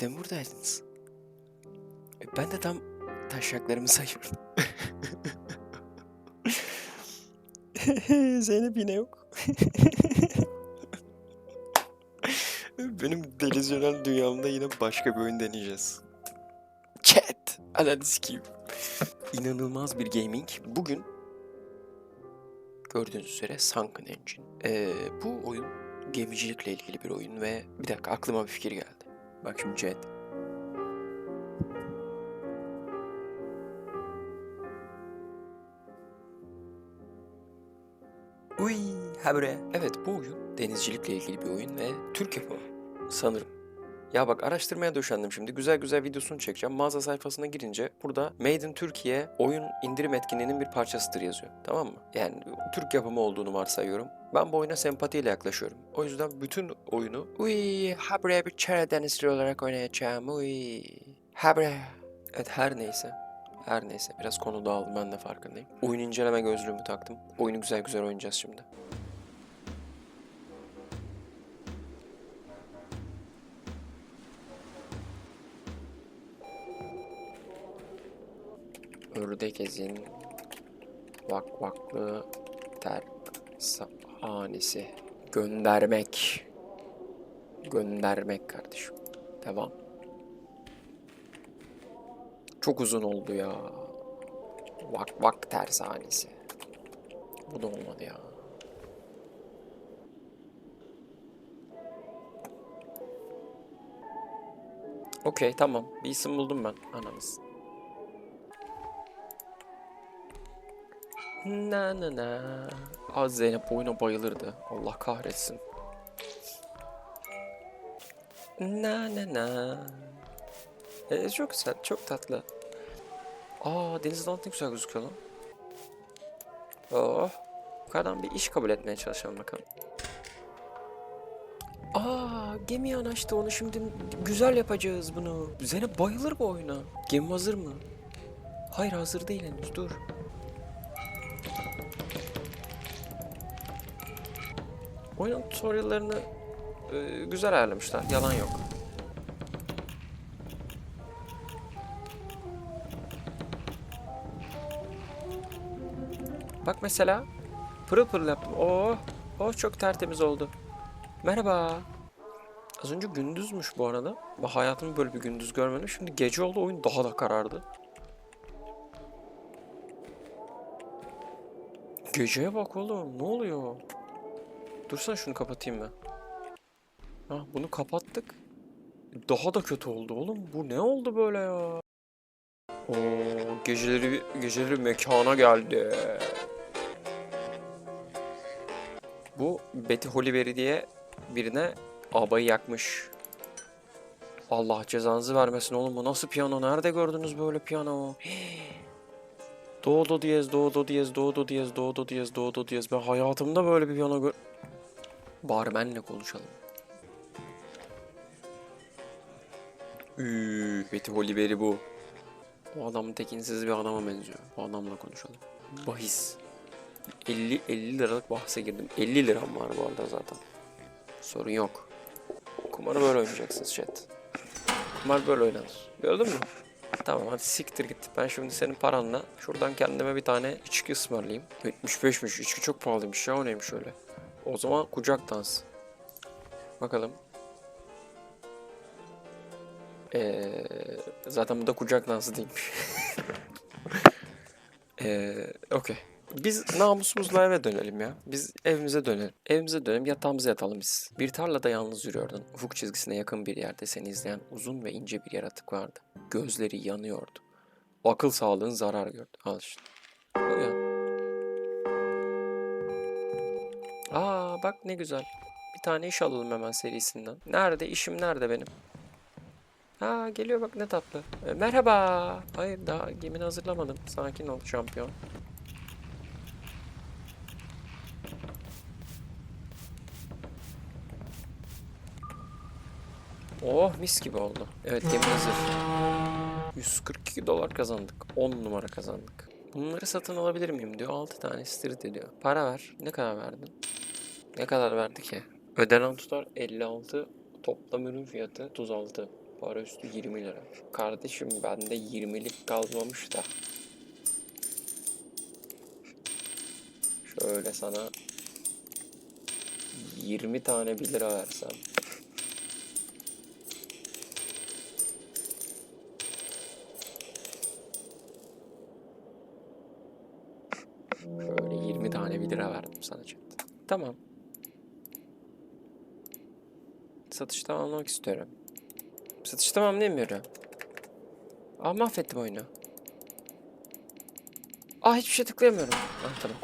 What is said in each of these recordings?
De mi buradaydınız? E, Ben de tam taşaklarımı sayıyordum. Zeynep yine yok. Benim delüzyonel dünyamda yine başka bir oyun deneyeceğiz. Chat! Ananı sikeyim. İnanılmaz bir gaming. Bugün gördüğünüz üzere Sunken Engine. Ee, bu oyun gemicilikle ilgili bir oyun ve bir dakika aklıma bir fikir geldi. Bak şimdi chat. Uy, ha buraya. Evet bu oyun denizcilikle ilgili bir oyun ve Türk yapımı sanırım. Ya bak araştırmaya döşendim şimdi. Güzel güzel videosunu çekeceğim. Mağaza sayfasına girince burada Made in Türkiye oyun indirim etkinliğinin bir parçasıdır yazıyor. Tamam mı? Yani Türk yapımı olduğunu varsayıyorum. Ben bu oyuna sempatiyle yaklaşıyorum. O yüzden bütün oyunu uy ha buraya bir çare denizci olarak oynayacağım. Uy ha buraya. Evet her neyse. Her neyse biraz konu dağıldı ben de farkındayım. Oyun inceleme gözlüğümü taktım. Oyunu güzel güzel oynayacağız şimdi. Ördek ezin. Vak vaklı terk sahanesi. Göndermek. Göndermek kardeşim. Devam. Çok uzun oldu ya. Vak vak tersanesi bu da olmadı ya. Okey tamam. Bir isim buldum ben. Anamız. Na na na. Az Zeynep oyuna bayılırdı. Allah kahretsin. Na na na. Ee, çok güzel, çok tatlı. Aa denizin altı güzel gözüküyor lan. Oh. Yukarıdan bir iş kabul etmeye çalışalım bakalım. Aa gemi yanaştı onu şimdi güzel yapacağız bunu. Zeynep bayılır bu oyuna. Gemi hazır mı? Hayır hazır değil henüz dur. Oyunun tutoriallarını e, güzel ayarlamışlar. Yalan yok. Bak mesela pırıl pırıl yaptım. Oh, oh çok tertemiz oldu. Merhaba. Az önce gündüzmüş bu arada. Ben hayatımda böyle bir gündüz görmedim. Şimdi gece oldu oyun daha da karardı. Geceye bak oğlum ne oluyor? Dursana şunu kapatayım ben. Ha bunu kapattık. Daha da kötü oldu oğlum. Bu ne oldu böyle ya? Oo geceleri geceleri mekana geldi. Bu Betty Hollyberry diye birine abayı yakmış. Allah cezanızı vermesin oğlum bu nasıl piyano? Nerede gördünüz böyle piyano? Do do diyez do do diyez do do diyez do do diyez do do diyez. Ben hayatımda böyle bir piyano gör... Barmenle konuşalım. Üü, Betty Hollyberry bu. O adam tekinsiz bir adama benziyor. O adamla konuşalım. Bahis. 50 50 liralık bahse girdim. 50 liram var bu arada zaten. Sorun yok. Kumarı böyle oynayacaksınız chat. Kumar böyle oynanır. Gördün mü? Tamam hadi siktir git. Ben şimdi senin paranla şuradan kendime bir tane içki ısmarlayayım. 75'miş. İçki çok pahalıymış ya o neymiş öyle. O zaman kucak dansı. Bakalım. Ee, zaten bu da kucak dansı değilmiş. ee, Okey. Biz namusumuzla eve dönelim ya. Biz evimize dönelim. Evimize dönelim yatağımıza yatalım biz. Bir tarlada yalnız yürüyordun. Ufuk çizgisine yakın bir yerde seni izleyen uzun ve ince bir yaratık vardı. Gözleri yanıyordu. Akıl sağlığın zarar gördü. Al işte. Uyan. Aa bak ne güzel. Bir tane iş alalım hemen serisinden. Nerede? işim nerede benim? Ha geliyor bak ne tatlı. E, merhaba. Hayır daha gemini hazırlamadım. Sakin ol şampiyon. Oh mis gibi oldu. Evet gemi hazır. 142 dolar kazandık. 10 numara kazandık. Bunları satın alabilir miyim diyor. 6 tane street ediyor. Para ver. Ne kadar verdin? Ne kadar verdi ki? Ödenen tutar 56. Toplam ürün fiyatı 36. Para üstü 20 lira. Kardeşim bende 20'lik kalmamış da. Şöyle sana 20 tane 1 lira versem. Şöyle 20 tane 1 lira verdim sana chat. Tamam. Satış tamamlamak istiyorum. Satış tamamlayamıyorum. Aa mahvettim oyunu. Aa hiçbir şey tıklayamıyorum. Ah tamam.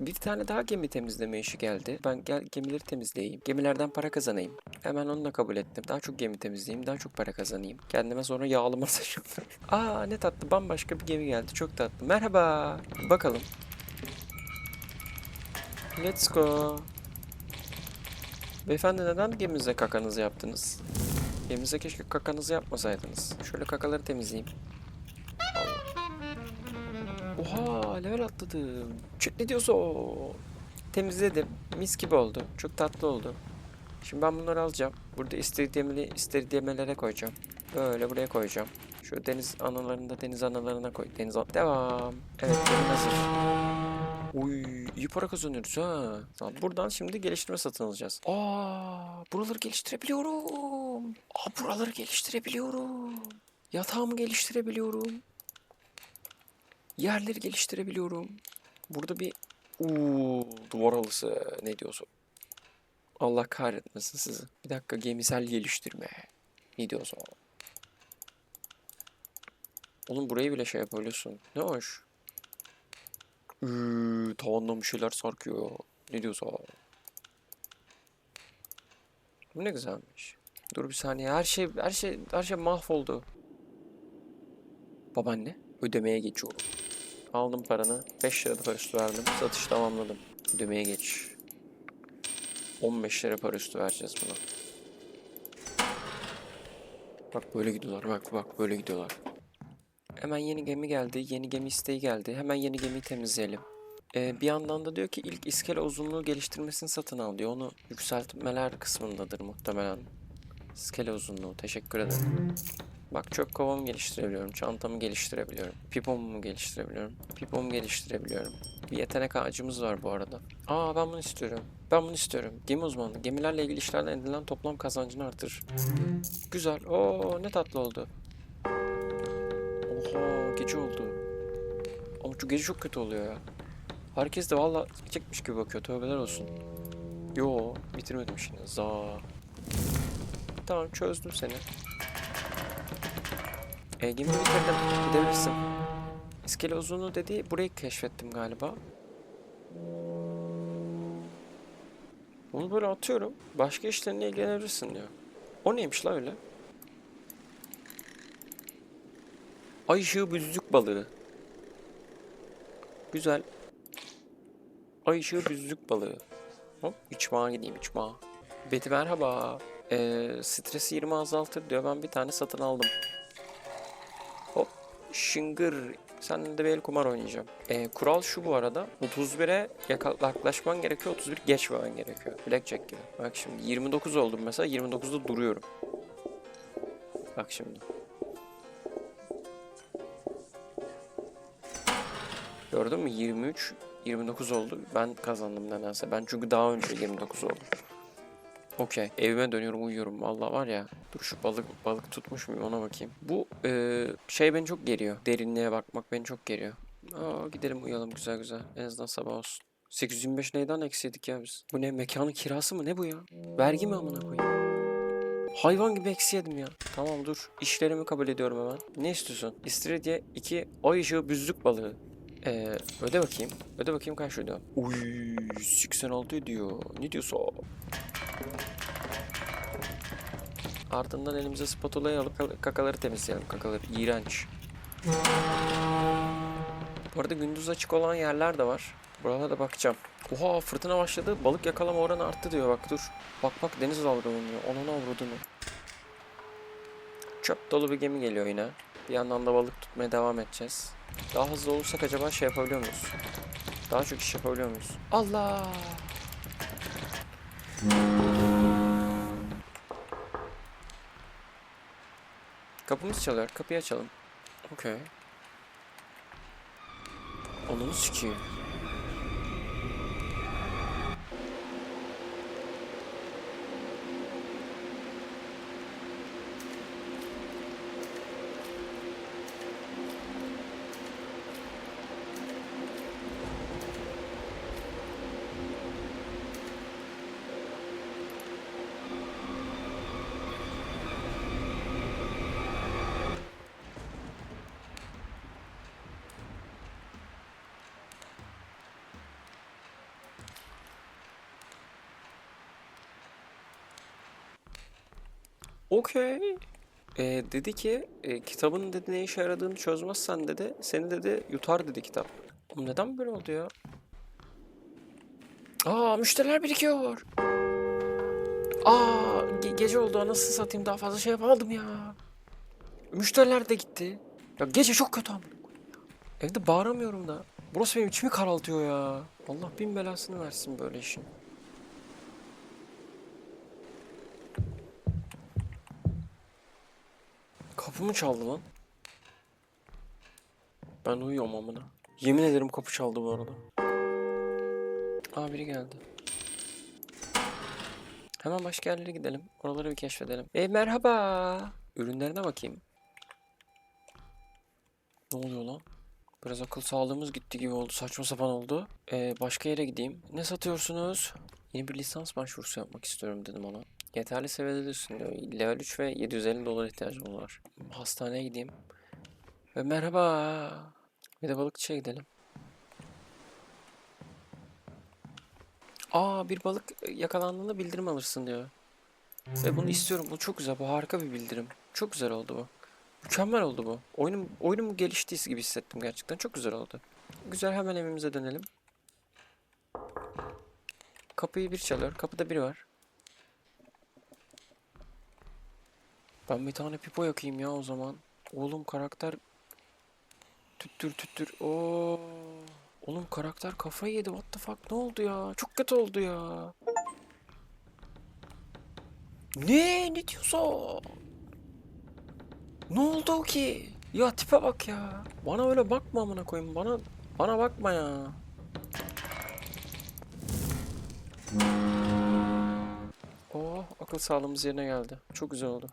Bir tane daha gemi temizleme işi geldi. Ben gel gemileri temizleyeyim. Gemilerden para kazanayım. Hemen onu kabul ettim. Daha çok gemi temizleyeyim. Daha çok para kazanayım. Kendime sonra yağlı masaj yaparım. Aa ne tatlı. Bambaşka bir gemi geldi. Çok tatlı. Merhaba. Bakalım. Let's go. Beyefendi neden gemimize kakanızı yaptınız? Gemimize keşke kakanızı yapmasaydınız. Şöyle kakaları temizleyeyim. Oha level atladım. Ç- Ne diyorsa. Temizledim. Mis gibi oldu. Çok tatlı oldu. Şimdi ben bunları alacağım. Burada istediğimli istediğimlere koyacağım. Böyle buraya koyacağım. Şu deniz analarını da deniz analarına koy. Deniz an- Devam. Evet hazır. Uy iyi para kazanıyoruz ha. Tamam, buradan şimdi geliştirme satın alacağız. Aa buraları geliştirebiliyorum. Aa buraları geliştirebiliyorum. Yatağımı geliştirebiliyorum. Yerleri geliştirebiliyorum. Burada bir Uuu duvar halısı ne diyorsun? Allah kahretmesin sizi. Bir dakika gemisel geliştirme. Ne diyorsun? Oğlum burayı bile şey yapabiliyorsun. Ne hoş. Üü, tavandan bir şeyler sarkıyor. Ne diyorsun? Bu ne güzelmiş. Dur bir saniye. Her şey her şey her şey mahvoldu. Babaanne ödemeye geçiyorum. Aldım paranı. 5 lira da para üstü verdim. Satış tamamladım. Ödemeye geç. 15 lira para üstü vereceğiz buna. Bak böyle gidiyorlar. Bak bak böyle gidiyorlar. Hemen yeni gemi geldi. Yeni gemi isteği geldi. Hemen yeni gemiyi temizleyelim. Ee, bir yandan da diyor ki ilk iskele uzunluğu geliştirmesini satın al diyor. Onu yükseltmeler kısmındadır muhtemelen. İskele uzunluğu. Teşekkür ederim. Bak çöp kovamı geliştirebiliyorum. Çantamı geliştirebiliyorum. Pipomu geliştirebiliyorum. Pipomu geliştirebiliyorum. Bir yetenek ağacımız var bu arada. Aa ben bunu istiyorum. Ben bunu istiyorum. Gemi uzmanlığı. Gemilerle ilgili işlerden edilen toplam kazancını artırır. Güzel. Oo ne tatlı oldu. Gece oldu. Ama şu gece çok kötü oluyor ya. Herkes de valla çekmiş gibi bakıyor. Tövbeler olsun. Yo bitirmedim şimdi. Za. Tamam çözdüm seni. E, gemi bitirdim. Gidebilirsin. İskele uzunluğu dediği burayı keşfettim galiba. Bunu böyle atıyorum. Başka işlerine ilgilenebilirsin diyor. O neymiş la öyle? Ay ışığı büzlük balığı. Güzel. Ay ışığı büzlük balığı. Hop içmağa gideyim içmağa. Betty merhaba. Ee, stresi 20 azaltır diyor. Ben bir tane satın aldım. Hop şıngır. Seninle de bir el kumar oynayacağım. Ee, kural şu bu arada. 31'e yaka- yaklaşman gerekiyor. 31 geçmemen gerekiyor. Blackjack gibi. Bak şimdi 29 oldum mesela. 29'da duruyorum. Bak şimdi. Gördün mü? 23, 29 oldu. Ben kazandım nedense. Ben çünkü daha önce 29 oldum. Okey. Evime dönüyorum uyuyorum. Vallahi var ya. Dur şu balık balık tutmuş muyum ona bakayım. Bu e, şey beni çok geriyor. Derinliğe bakmak beni çok geriyor. Aa, gidelim uyuyalım güzel güzel. En azından sabah olsun. 825 neyden eksiydik ya biz? Bu ne mekanın kirası mı ne bu ya? Vergi mi amına koyayım? Hayvan gibi eksi yedim ya. Tamam dur. İşlerimi kabul ediyorum hemen. Ne istiyorsun? İstiridye 2 ay ışığı büzlük balığı. Ee, öde bakayım. Öde bakayım kaç ödüyor. Uy 86 diyor. Ne diyorsa. Ardından elimize spatulayı alıp kaka- kakaları temizleyelim. Kakaları iğrenç. Bu arada gündüz açık olan yerler de var. Buralara da bakacağım. Oha fırtına başladı. Balık yakalama oranı arttı diyor. Bak dur. Bak bak deniz davranıyor. Onun avradını. Çöp dolu bir gemi geliyor yine. Bir yandan da balık tutmaya devam edeceğiz. Daha hızlı olursak acaba şey yapabiliyor muyuz? Daha çok iş yapabiliyor muyuz? Allah! Kapımız çalıyor. Kapıyı açalım. Okey. Onu sikeyim. Okey. Ee, dedi ki e, kitabın dedi ne işe yaradığını çözmezsen dedi seni dedi yutar dedi kitap. Oğlum neden böyle oldu ya? Aa müşteriler birikiyor. Aa ge- gece oldu anasını satayım daha fazla şey yapamadım ya. Müşteriler de gitti. Ya gece çok kötü ya. Evde bağıramıyorum da. Burası benim içimi karaltıyor ya. Allah bin belasını versin böyle işin. Kapımı çaldı lan. Ben uyuyorum amına. Yemin ederim kapı çaldı bu arada. Aa biri geldi. Hemen başka yerlere gidelim. Oraları bir keşfedelim. E merhaba. Ürünlerine bakayım. Ne oluyor lan? Biraz akıl sağlığımız gitti gibi oldu. Saçma sapan oldu. E, başka yere gideyim. Ne satıyorsunuz? Yeni bir lisans başvurusu yapmak istiyorum dedim ona. Yeterli seviyede değilsin diyor. Level 3 ve 750 dolar ihtiyacım var. Hastaneye gideyim. Ve merhaba. Bir de balıkçıya gidelim. Aa bir balık yakalandığında bildirim alırsın diyor. Ve bunu istiyorum. Bu çok güzel. Bu harika bir bildirim. Çok güzel oldu bu. Mükemmel oldu bu. Oyunum, oyunum geliştiği gibi hissettim gerçekten. Çok güzel oldu. Güzel hemen evimize dönelim. Kapıyı bir çalıyor. Kapıda biri var. Ben bir tane pipo yakayım ya o zaman. Oğlum karakter tüttür tüttür. Oo. Oğlum karakter kafayı yedi. What the fuck? Ne oldu ya? Çok kötü oldu ya. Ne? Ne diyorsun? Ne oldu ki? Ya tipe bak ya. Bana öyle bakma amına koyayım. Bana bana bakma ya. Oh, akıl sağlığımız yerine geldi. Çok güzel oldu.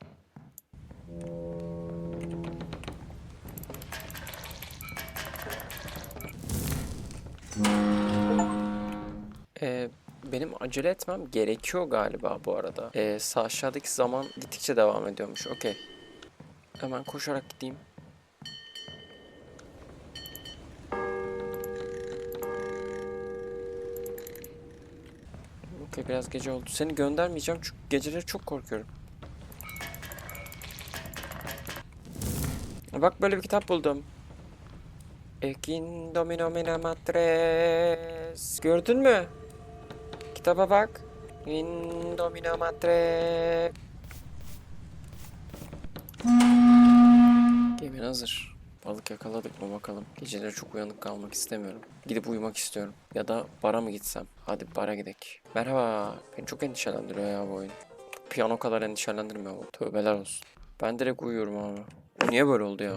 Benim acele etmem gerekiyor galiba bu arada. Ee, sağ aşağıdaki zaman gittikçe devam ediyormuş. Okey. Hemen koşarak gideyim. Okey biraz gece oldu. Seni göndermeyeceğim çünkü geceleri çok korkuyorum. Bak böyle bir kitap buldum. Ekin domino mina matres. Gördün mü? Kitaba bak. In domino matre. Gemin hazır. Balık yakaladık mı bakalım. Geceleri çok uyanık kalmak istemiyorum. Gidip uyumak istiyorum. Ya da bara mı gitsem? Hadi bara gidek. Merhaba. Beni çok endişelendiriyor ya bu oyun. Piyano kadar endişelendirmiyor bu. Tövbeler olsun. Ben direkt uyuyorum abi. Niye böyle oldu ya?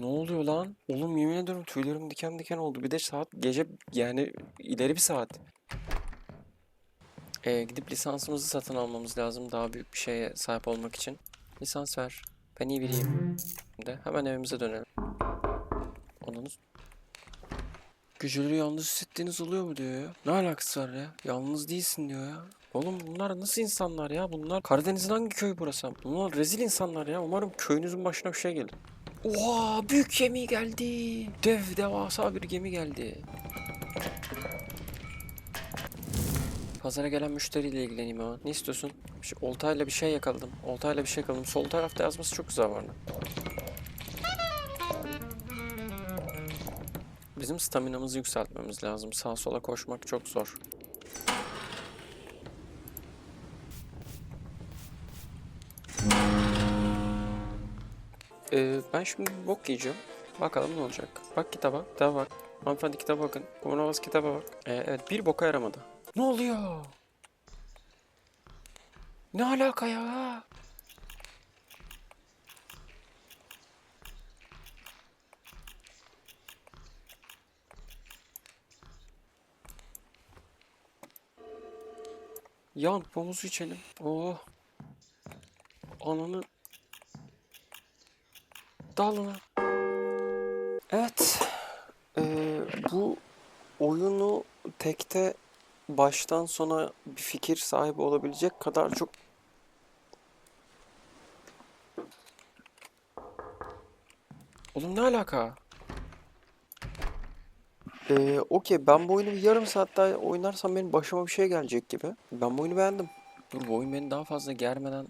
Ne oluyor lan? Oğlum yemin ediyorum tüylerim diken diken oldu. Bir de saat gece yani ileri bir saat. Ee, gidip lisansımızı satın almamız lazım daha büyük bir şeye sahip olmak için. Lisans ver. Ben iyi biriyim. De hemen evimize dönelim. Onunuz. Geceleri yalnız hissettiğiniz oluyor mu diyor ya. Ne alakası var ya? Yalnız değilsin diyor ya. Oğlum bunlar nasıl insanlar ya? Bunlar Karadeniz'in hangi köyü burası? Bunlar rezil insanlar ya. Umarım köyünüzün başına bir şey gelir. Oha büyük gemi geldi. Dev devasa bir gemi geldi. Pazara gelen müşteriyle ilgileneyim ama. Ne istiyorsun? Bir şey, oltayla bir şey yakaladım. Oltayla bir şey yakaladım. Sol tarafta yazması çok güzel vardı. Bizim staminamızı yükseltmemiz lazım. Sağa sola koşmak çok zor. Ee, ben şimdi bok yiyeceğim. Bakalım ne olacak. Bak kitaba. Kitaba bak. Hanımefendi kitaba bakın. Kumarbaz kitaba bak. Ee, evet bir boka yaramadı. Ne oluyor? Ne alaka ya? Yan pomuzu içelim. Oh. Ananı. Dalına. Evet. Ee, bu oyunu tekte baştan sona bir fikir sahibi olabilecek kadar çok Oğlum ne alaka? Ee, okey ben bu oyunu bir yarım saat daha oynarsam benim başıma bir şey gelecek gibi. Ben bu oyunu beğendim. Dur bu oyun beni daha fazla germeden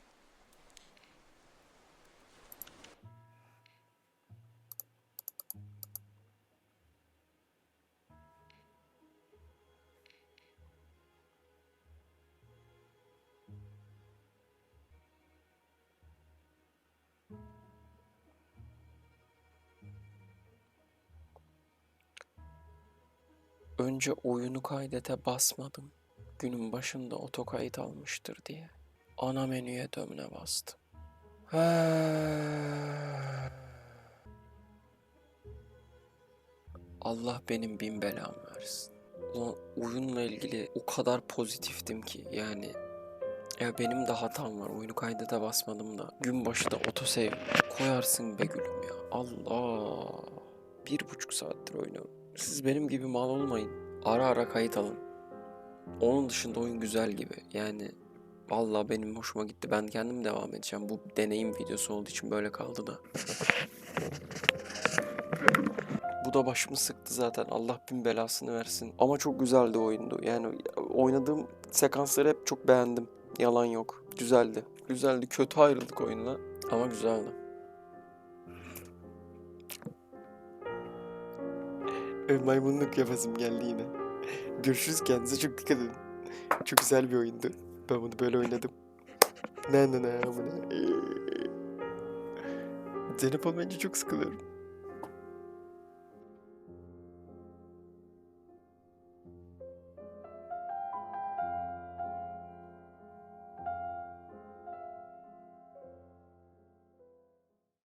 Önce oyunu kaydete basmadım. Günün başında otokayıt almıştır diye. Ana menüye dönüne bastım. Allah benim bin belamı versin. Ulan oyunla ilgili o kadar pozitiftim ki yani ya benim de hatam var. Oyunu kaydete basmadım da. Gün başı da otosave koyarsın be gülüm ya. Allah. Bir buçuk saattir oynuyorum. Siz benim gibi mal olmayın. Ara ara kayıt alın. Onun dışında oyun güzel gibi. Yani vallahi benim hoşuma gitti. Ben kendim devam edeceğim. Bu deneyim videosu olduğu için böyle kaldı da. Bu da başımı sıktı zaten. Allah bin belasını versin. Ama çok güzeldi oyundu. Yani oynadığım sekansları hep çok beğendim. Yalan yok. Güzeldi. Güzeldi. Kötü ayrıldık oyunla. Ama güzeldi. Maymunluk yapasım geldi yine. Görüşürüz kendinize çok dikkat edin. Çok güzel bir oyundu. Ben bunu böyle oynadım. Ne ne ne amına. Zeynep olmayınca çok sıkılıyorum.